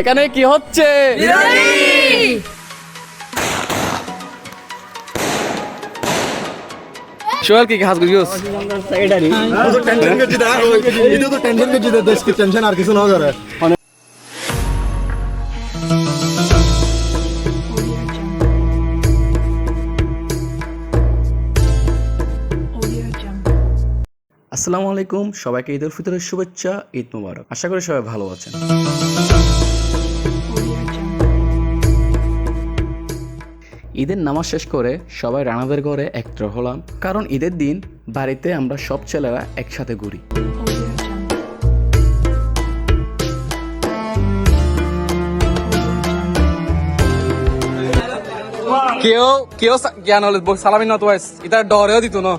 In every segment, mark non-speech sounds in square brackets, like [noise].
এখানে কি হচ্ছে? সোহেল কি হাস গুজিস টেনশন করছি দা এটা তো টেনশন করছি দেশ কি টেনশন আর কিছু না করে। আসসালামু আলাইকুম, সবাইকে ঈদ উল ফিতরের শুভেচ্ছা, ঈদ মুবারক। আশা করি সবাই ভালো আছেন। ঈদের নামাজ শেষ করে সবাই রানাদের ঘরে একত্র হলাম, কারণ ঈদের দিন বাড়িতে আমরা সব ছেলেরা একসাথে ঘুরি। কেউ কেউ জ্ঞান হলে ব- সালামি না তো এটা ডরেও দিত না।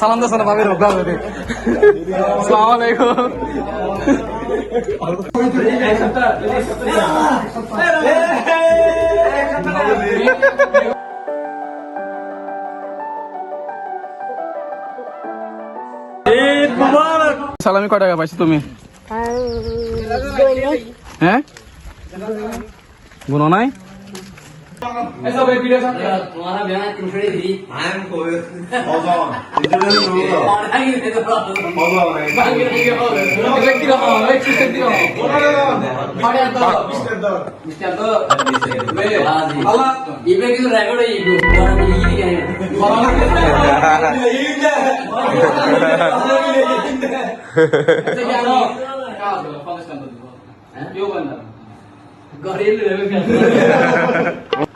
সালাম দিস না ভাবি রোগা হবে আসসালামু আলাইকুম। সালামি কয় টাকা পাইছো তুমি? হ্যাঁ? গুনো নাই? ইবে কিন্তু রেকর্ড হয়ে ইবে তুমি যদি পাঁচশো তো টেবা হবে হারা করে নিয়ে দিবি শুধু করে দাও পাঁচশো তুলে উঠে দি ওটা যদি তাড়াতাড়ি লস না এই আছে এই সালামি সাথে দিয়ে ওড়ে রাতি দিয়ে পুরো পুরো হ্যাঁ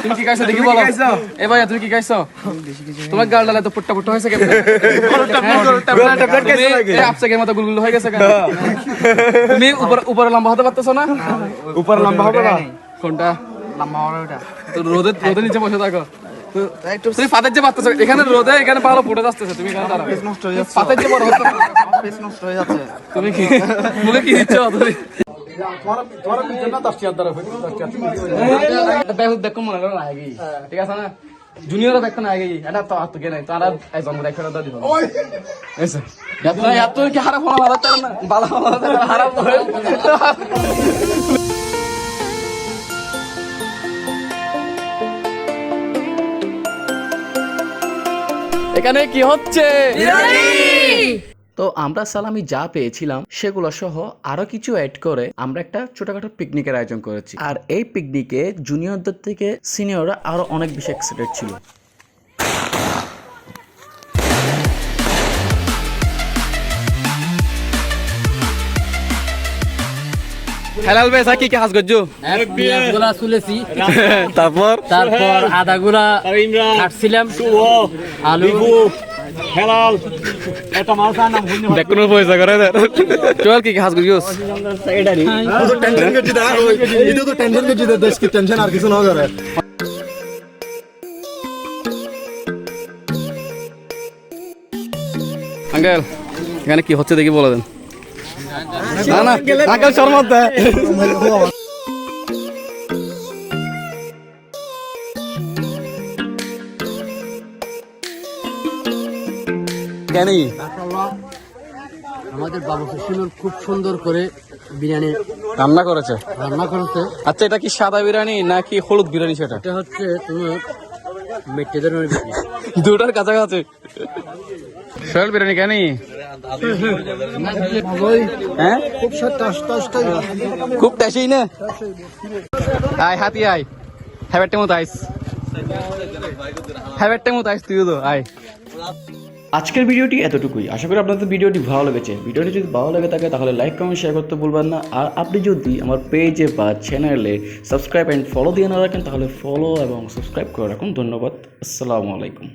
তুমি কি খাইছো দেখি বলো এ ভাইয়া তুমি কি খাইছো তোমার গাল ডালে তো পুট্টা পুট্টা হয়েছে কেন আপসাকের মতো গুলগুল হয়ে গেছে তুমি উপরে উপরে লম্বা হতে পারতেছো না উপর লম্বা হবে না কোনটা তো রোদে রোদে নিচে বসে থাকো তো তুমি পাতের যে পারতেছো এখানে রোদে এখানে পালো ফুটে যাচ্ছে তুমি এখানে দাঁড়াও। পাতের যে বড় হচ্ছে তুমি কি মুখে কি দিচ্ছ তুমি দেখো মনে করো না আগে। ঠিক আছে না? জুনিয়র দেখো না আগে। এটা তো হাত নাই তারা একজন দেখো দিব এসে এত এত কি হারা ফোন তার না? বালা হারা এখানে কি হচ্ছে? তো আমরা সালামি যা পেয়েছিলাম সেগুলো সহ আরও কিছু অ্যাড করে আমরা একটা ছোটখাটো পিকনিকের আয়োজন করেছি। আর এই পিকনিকে জুনিয়রদের থেকে সিনিয়ররা আরও অনেক বেশি এক্সাইটেড ছিল। হেলাল বেসা [laughs] কি কি হাস গজ্জু? পেঁয়াজগুলা চুলেছি তারপর তারপর আদাগুলা কাটছিলাম আলু বেকুনের পয়সা করে চল কি হাস গজ্জু টেনশন করছি দা এটা তো টেনশন করছি দা দেশ কি টেনশন আর কিছু না করে আঙ্কেল এখানে কি হচ্ছে দেখি বলে দেন। না না আঙ্কেল শর্মা কেন? আমাদের বাবু সুন্দর খুব সুন্দর করে বিরিয়ানি রান্না করেছে। রান্না করেছে। আচ্ছা এটা কি সাদা বিরিয়ানি নাকি হলুদ বিরিয়ানি সেটা? এটা হচ্ছে তোমার মেটে ধরনের বিরিয়ানি। দুটার কাছাকাছি। সোহেল বিরিয়ানি কেন? হ্যাঁ খুব টেসেই না? আয়, হাতি আয়। হ্যাভ একটা মতো আইস হ্যাভ একটা মতো আইস তুইও তো আয়। আজকের ভিডিওটি এতটুকুই। আশা করি আপনাদের ভিডিওটি ভালো লেগেছে। ভিডিওটি যদি ভালো লেগে থাকে, তাহলে লাইক কমেন্ট শেয়ার করতে ভুলবেন না। আর আপনি যদি আমার পেজে বা চ্যানেলে সাবস্ক্রাইব অ্যান্ড ফলো দিয়ে না রাখেন, তাহলে ফলো এবং সাবস্ক্রাইব করে রাখুন। ধন্যবাদ। আসসালামু আলাইকুম।